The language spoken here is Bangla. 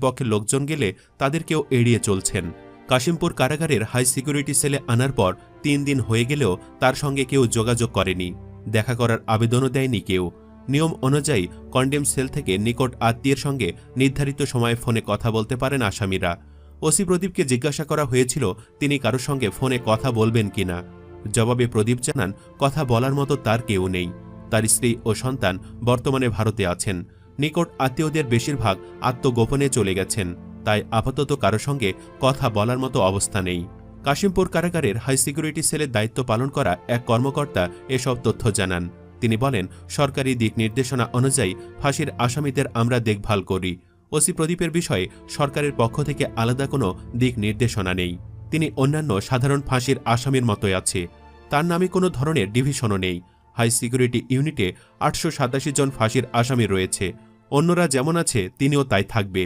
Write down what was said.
পক্ষের লোকজন গেলে তাদেরকেও এড়িয়ে চলছেন। কাশিমপুর কারাগারের হাই সিকিউরিটি সেলে আনার পর তিন দিন হয়ে গেলেও তার সঙ্গে কেউ যোগাযোগ করেনি। দেখা করার আবেদনও দেয়নি কেউ। নিয়ম অনুযায়ী কন্ডেম সেল থেকে নিকট আত্মীয়ের সঙ্গে নির্ধারিত সময়ে ফোনে কথা বলতে পারেন আসামিরা। ওসি প্রদীপকে জিজ্ঞাসা করা হয়েছিল, তিনি কারোর সঙ্গে ফোনে কথা বলবেন কিনা। জবাবে প্রদীপ জানান, কথা বলার মতো তার কেউ নেই। তার স্ত্রী ও সন্তান বর্তমানে ভারতে আছেন। নিকট আত্মীয়দের বেশিরভাগ আত্মগোপনে চলে গেছেন, তাই আপাতত কারও সঙ্গে কথা বলার মতো অবস্থা নেই। কাশিমপুর কারাগারের হাই সিকিউরিটি সেলের দায়িত্ব পালন করা এক কর্মকর্তা এসব তথ্য জানান। তিনি বলেন, সরকারি দিক নির্দেশনা অনুযায়ী ফাঁসির আসামিদের আমরা দেখভাল করি। ওসি প্রদীপের বিষয়ে সরকারের পক্ষ থেকে আলাদা কোনো দিক নির্দেশনা নেই। তিনি অন্যান্য সাধারণ ফাঁসির আসামির মতোই আছে। তার নামে কোনো ধরনের ডিভিশনও নেই। হাই সিকিউরিটি ইউনিটে আটশো সাতাশি জন ফাঁসির আসামি রয়েছে। অন্যরা যেমন আছে তিনিও তাই থাকবে।